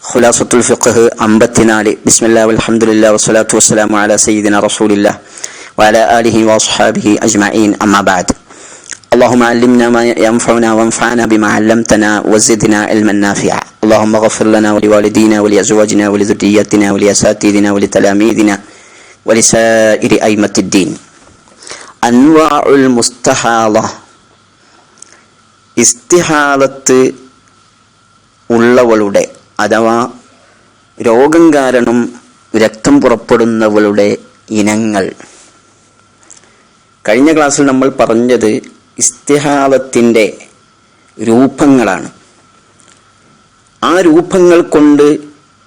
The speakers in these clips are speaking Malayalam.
خلاصة الفقه أنبتنال بسم الله والحمد لله والصلاة والسلام على سيدنا رسول الله وعلى آله وأصحابه أجمعين. أما بعد. اللهم علمنا ما ينفعنا وانفعنا بما علمتنا وزدنا علما نافعا. اللهم اغفر لنا ولوالدينا ولأزواجنا ولذريتنا ولأساتذنا ولتلاميذنا ولسائر أئمة الدين. أنواع المستحالة استحالة ഉള്ളവളുടെ അഥവാ രോഗം കാരണം രക്തം പുറപ്പെടുന്നവളുടെ ഇനങ്ങൾ. കഴിഞ്ഞ ക്ലാസ്സിൽ നമ്മൾ പറഞ്ഞത് ഇസ്തിഹാദത്തിന്റെ രൂപങ്ങളാണ്. ആ രൂപങ്ങൾ കൊണ്ട്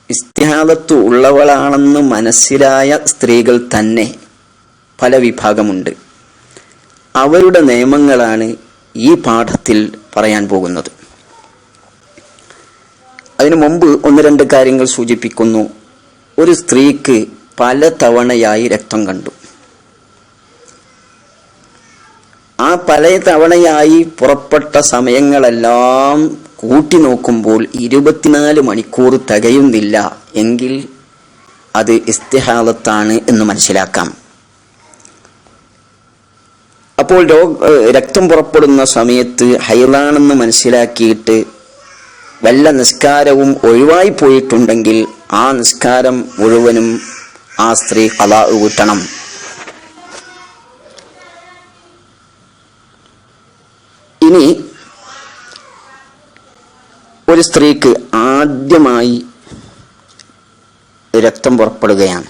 ഇസ്തിഹാദത്ത് ഉള്ളവളാണെന്ന് മനസ്സിലായ സ്ത്രീകൾ തന്നെ പല വിഭാഗമുണ്ട്. അവരുടെ നിയമങ്ങളാണ് ഈ പാഠത്തിൽ പറയാൻ പോകുന്നത്. അതിനു മുമ്പ് ഒന്ന് രണ്ട് കാര്യങ്ങൾ സൂചിപ്പിക്കുന്നു. ഒരു സ്ത്രീക്ക് പല തവണയായി രക്തം കണ്ടു. ആ പല തവണയായി പുറപ്പെട്ട സമയങ്ങളെല്ലാം കൂട്ടി നോക്കുമ്പോൾ ഇരുപത്തിനാല് മണിക്കൂർ തികയുന്നില്ല എങ്കിൽ അത് ഇസ്തിഹാലത്താണ് എന്ന് മനസ്സിലാക്കാം. അപ്പോൾ രക്തം പുറപ്പെടുന്ന സമയത്ത് ഹൈറാണെന്ന് മനസ്സിലാക്കിയിട്ട് വല്ല നിസ്കാരവും ഒഴിവായി പോയിട്ടുണ്ടെങ്കിൽ ആ നിസ്കാരം മുഴുവനും ആ സ്ത്രീ കലാ വീട്ടണം ഇനി ഒരു സ്ത്രീക്ക് ആദ്യമായി രക്തം പുറപ്പെടുകയാണ്.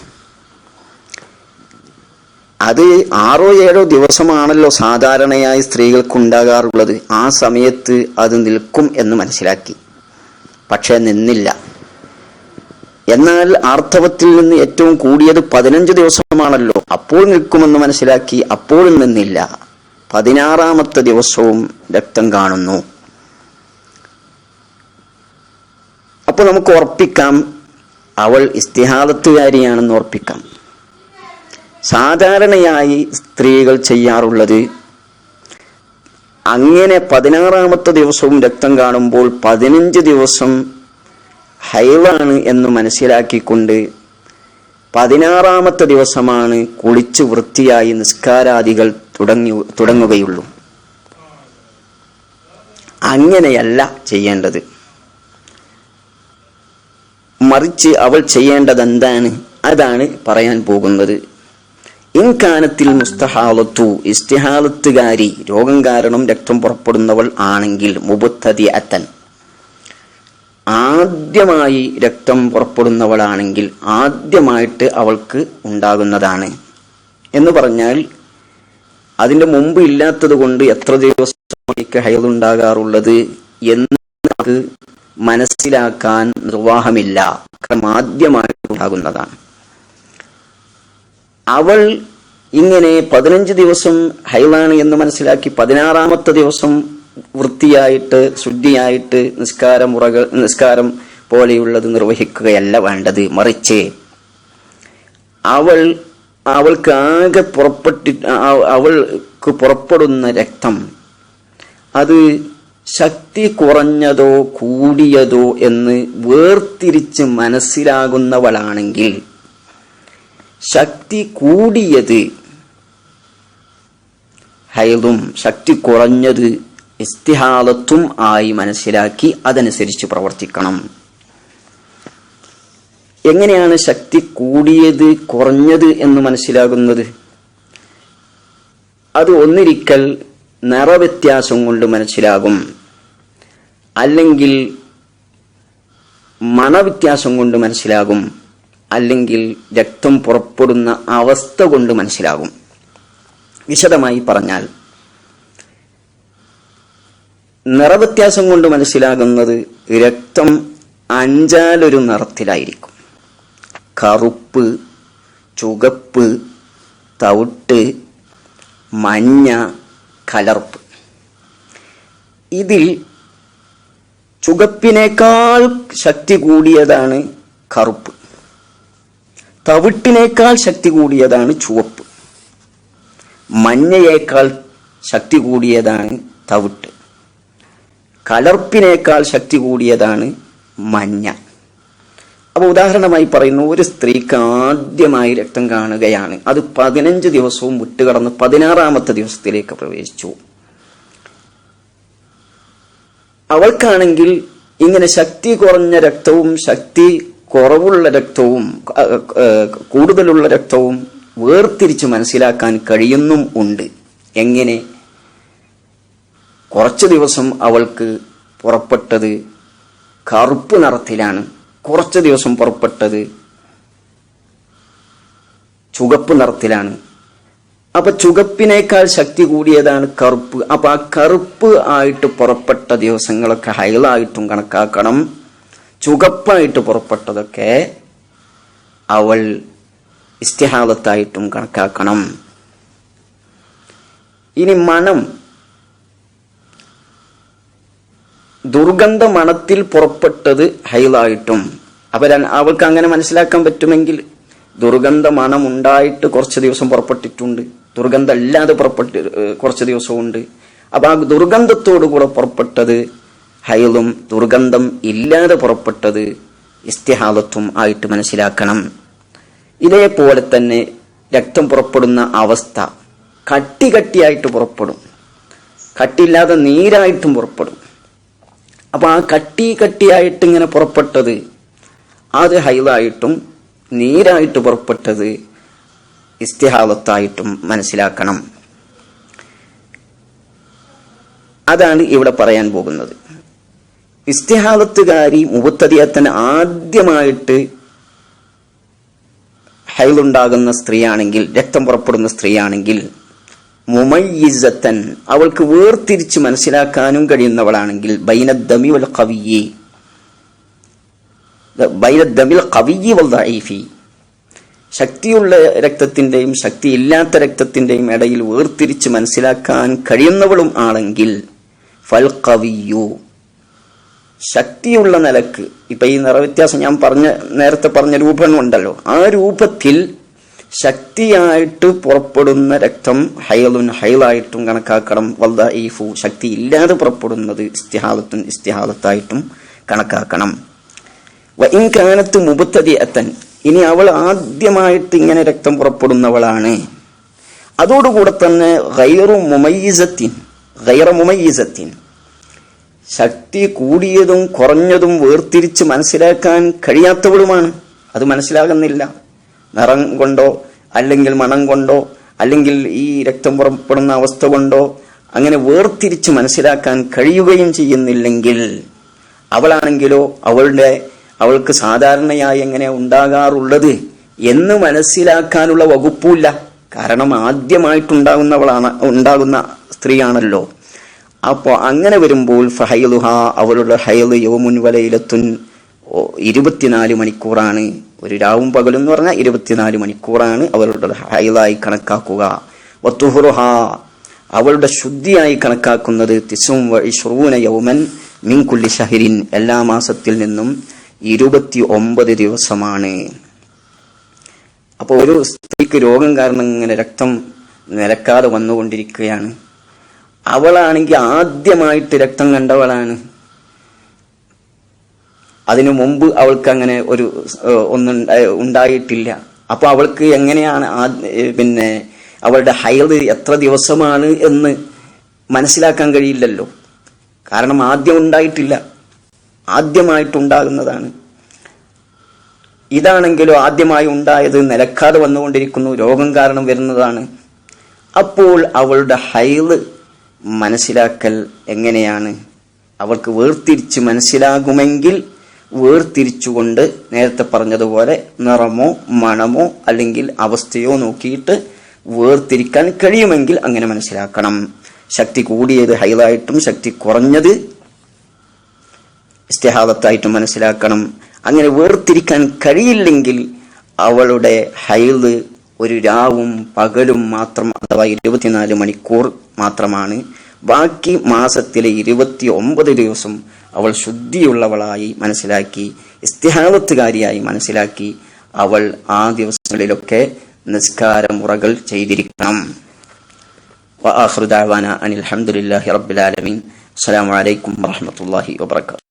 അത് ആറോ ഏഴോ ദിവസമാണല്ലോ സാധാരണയായി സ്ത്രീകൾക്ക് ഉണ്ടാകാറുള്ളത് ആ സമയത്ത് അത് നിൽക്കും എന്ന് മനസ്സിലാക്കി. പക്ഷെ നിന്നില്ല. എന്നാൽ ആർത്തവത്തിൽ നിന്ന് ഏറ്റവും കൂടിയത് പതിനഞ്ച് ദിവസമാണല്ലോ. അപ്പോൾ നിൽക്കുമെന്ന് മനസ്സിലാക്കി അപ്പോഴും നിന്നില്ല. പതിനാറാമത്തെ ദിവസവും രക്തം കാണുന്നു. അപ്പോൾ നമുക്ക് ഉറപ്പിക്കാം. അവൾ ഇസ്തിഹാദത്തുകാരിയാണെന്ന് ഉറപ്പിക്കാം. സാധാരണയായി സ്ത്രീകൾ ചെയ്യാറുള്ളത് അങ്ങനെ പതിനാറാമത്തെ ദിവസവും രക്തം കാണുമ്പോൾ പതിനഞ്ച് ദിവസം ഹൈവാണ് എന്ന് മനസ്സിലാക്കിക്കൊണ്ട് പതിനാറാമത്തെ ദിവസമാണ് കുളിച്ച് വൃത്തിയായി നിസ്കാരാദികൾ തുടങ്ങി തുടങ്ങുകയുള്ളൂ. അങ്ങനെയല്ല ചെയ്യേണ്ടത്. മറിച്ച് അവൾ ചെയ്യേണ്ടത് എന്താണ് അതാണ് പറയാൻ പോകുന്നത്. ഇൻകാനത്തിൽ മുസ്തഹാലത്തു ഇസ്തിഹാലത്തുകാരി രോഗം കാരണം രക്തം പുറപ്പെടുന്നവൾ ആണെങ്കിൽ മുബുദ്ധതി അത്തൻ. ആദ്യമായി രക്തം പുറപ്പെടുന്നവളാണെങ്കിൽ ആദ്യമായിട്ട് അവൾക്ക് ഉണ്ടാകുന്നതാണ്. എന്ന് പറഞ്ഞാൽ അതിന്റെ മുമ്പ് ഇല്ലാത്തത് കൊണ്ട് എത്ര ദിവസത്തേക്ക് ഹൈലുണ്ടാകാറുള്ളത് എന്ന് നമുക്ക് മനസ്സിലാക്കാൻ നിർവാഹമില്ല. ആദ്യമായിട്ട് ഉണ്ടാകുന്നതാണ്. അവൾ ഇങ്ങനെ പതിനഞ്ച് ദിവസം ഹൈലാണ് എന്ന് മനസ്സിലാക്കി പതിനാറാമത്തെ ദിവസം വൃത്തിയായിട്ട് ശുദ്ധിയായിട്ട് നിസ്കാരം ഉറകൾ നിസ്കാരം പോലെയുള്ളത് നിർവഹിക്കുകയല്ല വേണ്ടത്. മറിച്ച് അവൾ അവൾക്ക് ആകെ പുറപ്പെട്ടി അവൾക്ക് പുറപ്പെടുന്ന രക്തം അത് ശക്തി കുറഞ്ഞതോ കൂടിയതോ എന്ന് വേർതിരിച്ച് മനസ്സിലാകുന്നവളാണെങ്കിൽ ശക്തി കൂടിയത് ഹൈദും ശക്തി കുറഞ്ഞത് ഇസ്തിഹാലത്തും ആയി മനസ്സിലാക്കി അതനുസരിച്ച് പ്രവർത്തിക്കണം. എങ്ങനെയാണ് ശക്തി കൂടിയത് കുറഞ്ഞത് എന്ന് മനസ്സിലാകുന്നത്? അത് ഒന്നിരിക്കൽ നിറവ്യത്യാസം കൊണ്ട് മനസ്സിലാകും. അല്ലെങ്കിൽ മണവ്യത്യാസം കൊണ്ട് മനസ്സിലാകും. അല്ലെങ്കിൽ രക്തം പുറപ്പെടുന്ന അവസ്ഥ കൊണ്ട് മനസ്സിലാകും. വിശദമായി പറഞ്ഞാൽ നിറവ്യത്യാസം കൊണ്ട് മനസ്സിലാകുന്നത് രക്തം അഞ്ചാലൊരു നിറത്തിലായിരിക്കും. കറുപ്പ് ചുകപ്പ് തവിട്ട് മഞ്ഞ കലർപ്പ്. ഇതിൽ ചുകപ്പിനേക്കാൾ ശക്തി കൂടിയതാണ് കറുപ്പ്. തവിട്ടിനേക്കാൾ ശക്തി കൂടിയതാണ് ചുവപ്പ്. മഞ്ഞയേക്കാൾ ശക്തി കൂടിയതാണ് തവിട്ട്. കലർപ്പിനേക്കാൾ ശക്തി കൂടിയതാണ് മഞ്ഞ. അപ്പോൾ ഉദാഹരണമായി പറയുന്നു ഒരു സ്ത്രീക്ക് ആദ്യമായി രക്തം കാണുകയാണ്. അത് പതിനഞ്ച് ദിവസവും വിട്ടുകടന്ന് പതിനാറാമത്തെ ദിവസത്തിലേക്ക് പ്രവേശിച്ചു. അവൾക്കാണെങ്കിൽ ഇങ്ങനെ ശക്തി കുറഞ്ഞ രക്തവും ശക്തി കുറവുള്ള രക്തവും കൂടുതലുള്ള രക്തവും വേർതിരിച്ച് മനസ്സിലാക്കാൻ കഴിയുന്നും ഉണ്ട്. എങ്ങനെ? കുറച്ച് ദിവസം അവൾക്ക് പുറപ്പെട്ടത് കറുപ്പ് നിറത്തിലാണ്. കുറച്ച് ദിവസം പുറപ്പെട്ടത് ചുവപ്പ് നിറത്തിലാണ്. അപ്പൊ ചുവപ്പിനേക്കാൾ ശക്തി കൂടിയതാണ് കറുപ്പ്. അപ്പൊ ആ കറുപ്പ് ആയിട്ട് പുറപ്പെട്ട ദിവസങ്ങളൊക്കെ ഹൈലായിട്ടും കണക്കാക്കണം. ചുവപ്പായിട്ട് പുറപ്പെട്ടതൊക്കെ അവൾ ഇസ്തിഹാദത്തായിട്ടും കണക്കാക്കണം. ഇനി മണം. ദുർഗന്ധ മണത്തിൽ പുറപ്പെട്ടത് ഹൈലായിട്ടും. അവര അവൾക്ക് അങ്ങനെ മനസ്സിലാക്കാൻ പറ്റുമെങ്കിൽ ദുർഗന്ധ മണം ഉണ്ടായിട്ട് കുറച്ച് ദിവസം പുറപ്പെട്ടിട്ടുണ്ട്. ദുർഗന്ധം അല്ലാതെ പുറപ്പെട്ട് കുറച്ച് ദിവസമുണ്ട് അപ്പൊ ആ ദുർഗന്ധത്തോടു കൂടെ പുറപ്പെട്ടത് ഹൈലും ദുർഗന്ധം ഇല്ലാതെ പുറപ്പെട്ടത് ഇസ്തിഹാലത്തും ആയിട്ട് മനസ്സിലാക്കണം. ഇതേപോലെ തന്നെ രക്തം പുറപ്പെടുന്ന അവസ്ഥ കട്ടി കട്ടിയായിട്ട് പുറപ്പെടും. കട്ടിയില്ലാതെ നീരായിട്ടും പുറപ്പെടും. അപ്പൊ ആ കട്ടി കട്ടിയായിട്ട് ഇങ്ങനെ പുറപ്പെട്ടത് അത് ഹൈലായിട്ടും നീരായിട്ട് പുറപ്പെട്ടത് ഇസ്തിഹാലത്തായിട്ടും മനസ്സിലാക്കണം. അതാണ് ഇവിടെ പറയാൻ പോകുന്നത്. ഇസ്തിഹാലത്തുകാരി മുബത്തതിയത്തിന് ആദ്യമായിട്ട് ഹൈലുണ്ടാകുന്ന സ്ത്രീയാണെങ്കിൽ രക്തം പുറപ്പെടുന്ന സ്ത്രീയാണെങ്കിൽ മുമയ്യിസത്തൻ അവൾക്ക് വേർതിരിച്ച് മനസ്സിലാക്കാനും കഴിയുന്നവളാണെങ്കിൽ ബൈനദ്ദമി വൽ കവിയെ ബൈനദ്ദമിൽ കവിയി വൽ ശക്തിയുള്ള രക്തത്തിന്റെയും ശക്തിയില്ലാത്ത രക്തത്തിന്റെയും ഇടയിൽ വേർതിരിച്ച് മനസ്സിലാക്കാൻ കഴിയുന്നവളും ആണെങ്കിൽ ഫൽ കവിയു ശക്തിയുള്ള നിലയ്ക്ക്. ഇപ്പൊ ഈ നിറവ്യത്യാസം ഞാൻ പറഞ്ഞ നേരത്തെ പറഞ്ഞ രൂപം ഉണ്ടല്ലോ. ആ രൂപത്തിൽ ശക്തിയായിട്ട് പുറപ്പെടുന്ന രക്തം ഹൈലുൻ ഹൈലായിട്ടും കണക്കാക്കണം. വല്ല ഈഫു ശക്തി ഇല്ലാതെ പുറപ്പെടുന്നത് ഇസ്തിഹാലത്തും ഇസ്തിഹാലത്തായിട്ടും കണക്കാക്കണം. വൈകാനത്ത് മുബത്തതി എത്തൻ ഇനി അവൾ ആദ്യമായിട്ട് ഇങ്ങനെ രക്തം പുറപ്പെടുന്നവളാണ്. അതോടുകൂടെ തന്നെ ഗൈറു മുമൈസത്തിൻ ഗൈറ മുമയ്യിസത്തിൻ. ശക്തി കൂടിയതും കുറഞ്ഞതും വേർതിരിച്ച് മനസ്സിലാക്കാൻ കഴിയാത്തവളുമാണ് അത് മനസ്സിലാകുന്നില്ല. നിറം കൊണ്ടോ അല്ലെങ്കിൽ മണം കൊണ്ടോ അല്ലെങ്കിൽ ഈ രക്തം പുറപ്പെടുന്ന അവസ്ഥ കൊണ്ടോ അങ്ങനെ വേർതിരിച്ച് മനസ്സിലാക്കാൻ കഴിയുകയും ചെയ്യുന്നില്ലെങ്കിൽ അവളാണെങ്കിലോ അവളുടെ അവൾക്ക് സാധാരണയായി എങ്ങനെ ഉണ്ടാകാറുള്ളത് എന്ന് മനസ്സിലാക്കാനുള്ള വകുപ്പില്ല കാരണം ആദ്യമായിട്ടുണ്ടാകുന്നവളാണ് ഉണ്ടാകുന്ന സ്ത്രീയാണല്ലോ. അപ്പോൾ അങ്ങനെ വരുമ്പോൾ ഫഹൈലുഹ അവളുടെ ഹൈൽ യോമുൻ വലയിലെത്തുൻ ഇരുപത്തിനാല് മണിക്കൂറാണ്. ഒരു രാവും പകലും എന്ന് പറഞ്ഞാൽ ഇരുപത്തിനാല് മണിക്കൂറാണ് അവളുടെ ഹൈലായി കണക്കാക്കുക. വത്തുഹുറുഹ അവളുടെ ശുദ്ധിയായി കണക്കാക്കുന്നത് തിസും ഷുറൂന യൗമൻ മിൻകുല്ലി ഷഹിരിൻ എല്ലാ മാസത്തിൽ നിന്നും ഇരുപത്തി ഒമ്പത് ദിവസമാണ്. അപ്പോൾ ഒരു സ്ത്രീക്ക് രോഗം കാരണം ഇങ്ങനെ രക്തം നിലക്കാതെ വന്നുകൊണ്ടിരിക്കുകയാണ്. അവളാണെങ്കിൽ ആദ്യമായിട്ട് രക്തം കണ്ടവളാണ്. അതിനു മുമ്പ് അവൾക്ക് അങ്ങനെ ഒരു ഒന്നും ഉണ്ടായിട്ടില്ല. അപ്പൊ അവൾക്ക് എങ്ങനെയാണ് പിന്നെ അവളുടെ ഹൈൽ എത്ര ദിവസമാണ് എന്ന് മനസ്സിലാക്കാൻ കഴിയില്ലല്ലോ. കാരണം ആദ്യം ഉണ്ടായിട്ടില്ല. ആദ്യമായിട്ടുണ്ടാകുന്നതാണ്. ഇതാണെങ്കിലും ആദ്യമായി ഉണ്ടായത് നിലക്കാതെ വന്നുകൊണ്ടിരിക്കുന്നു. രോഗം കാരണം വരുന്നതാണ്. അപ്പോൾ അവളുടെ ഹൈൽ മനസ്സിലാക്കൽ എങ്ങനെയാണ്? അവൾക്ക് വേർതിരിച്ച് മനസ്സിലാകുമെങ്കിൽ വേർതിരിച്ചുകൊണ്ട് നേരത്തെ പറഞ്ഞതുപോലെ നിറമോ മണമോ അല്ലെങ്കിൽ അവസ്ഥയോ നോക്കിയിട്ട് വേർതിരിക്കാൻ കഴിയുമെങ്കിൽ അങ്ങനെ മനസ്സിലാക്കണം. ശക്തി കൂടിയത് ഹൈലായിട്ടും ശക്തി കുറഞ്ഞത് ഇസ്തിഹാദത്തായിട്ടും മനസ്സിലാക്കണം. അങ്ങനെ വേർതിരിക്കാൻ കഴിയില്ലെങ്കിൽ അവളുടെ ഹൈൽ ഒരു രാവും പകലും മാത്രം അഥവാ ഇരുപത്തിനാല് മണിക്കൂർ മാത്രമാണ് ബാക്കി മാസത്തിലെ ഇരുപത്തി ഒമ്പത് ദിവസം അവൾ ശുദ്ധിയുള്ളവളായി മനസ്സിലാക്കി ഇസ്തിഹാദത്തുകാരിയായി മനസ്സിലാക്കി അവൾ ആ ദിവസങ്ങളിലൊക്കെ നിസ്കാര മുറകൾ ചെയ്തിരിക്കണം وآخر دعوانا أن الحمد لله رب العالمين السلام عليكم ورحمة الله وبركاته